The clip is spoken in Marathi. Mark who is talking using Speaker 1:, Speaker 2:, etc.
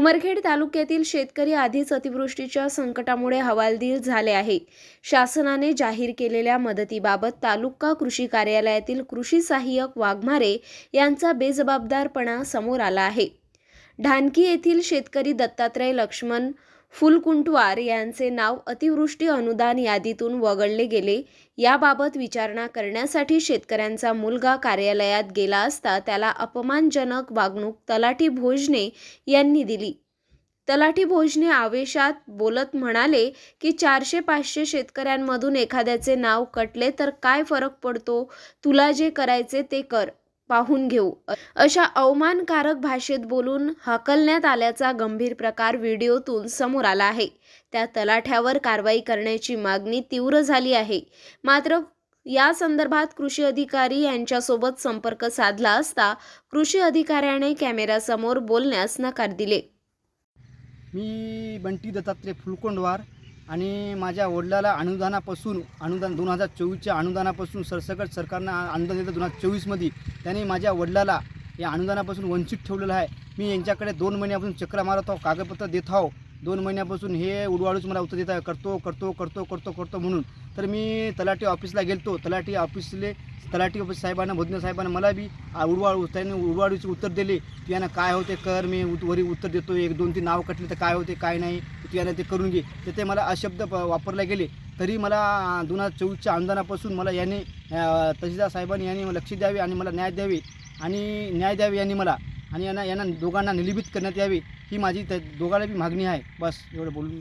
Speaker 1: उमरखेड तालुक्यातील शेतकरी आधीच अतिवृष्टीच्या संकटामुळे हवालदिल झाले आहे. शासनाने जाहीर केलेल्या मदतीबाबत तालुका कृषी कार्यालयातील कृषी सहाय्यक वाघमारे यांचा बेजबाबदारपणा समोर आला आहे. ढानकी येथील शेतकरी दत्तात्रय लक्ष्मण फुलकुंटवार यांचे नाव अतिवृष्टी अनुदान यादीतून वगळले गेले. याबाबत विचारणा करण्यासाठी शेतकऱ्यांचा मुलगा कार्यालयात गेला असता त्याला अपमानजनक वागणूक तलाठी भोजने यांनी दिली. तलाठी भोजने आवेशात बोलत म्हणाले की चारशे पाचशे शेतकऱ्यांमधून एखाद्याचे नाव कटले तर काय फरक पडतो? तुला जे करायचे ते कर. पाहून घेऊ. अशा अवमानकारक भाषेत बोलून हकलण्यात आल्याचा गंभीर प्रकार व्हिडिओतून समोर आला आहे. त्या तलाठ्यावर कारवाई करण्याची मागणी तीव्र झाली आहे. मात्र या संदर्भात कृषी अधिकारी यांच्यासोबत संपर्क साधला असता कृषी अधिकाऱ्याने कॅमेऱ्यासमोर बोलण्यास नकार दिले.
Speaker 2: मी बंटी दत्तात्रय फुलकोंडवार आणि माझ्या वडिलाला अनुदानापासून अनुदान दोन हजार चोवीसच्या अनुदानापासून सरसकट सरकारनं अनुदान दिलं दोन हजार चोवीसमध्ये. त्याने माझ्या वडिलाला या अनुदानापासून वंचित ठेवलेलं आहे. मी यांच्याकडे दोन महिन्यापासून चक्रा मारत आहो कागदपत्र देत आहो. दोन महिन्यापासून हे उडवाळूच मला उत्तर देत आहे करतो करतो करतो करतो करतो म्हणून. तर मी तलाठी ऑफिसला गेलतो. तलाठी ऑफिसले तलाठी ऑफिस साहेबांना भोजने साहेबांना मला बी आ, उडवाळू त्यांनी उडवाळूचे उत्तर दिले. की यांना काय होते कर मी वरी उत्तर देतो. एक दोन तीन नाव कटले तर काय होते काय नाही तू यांना ते करून घे. तर ते मला अशब्द वापरले गेले. तरी मला दोन हजार चोवीसच्या अनुदानापासून मला याने तहसीलदार साहेबांनी यांनी मला लक्ष द्यावे आणि मला न्याय द्यावे. आणि न्याय द्यावे यांनी मला. आणि यांना यांना दोघांना निलंबित करण्यात यावे ही माझी त्या दोघांना बी मागणी आहे. बस एवढं बोलून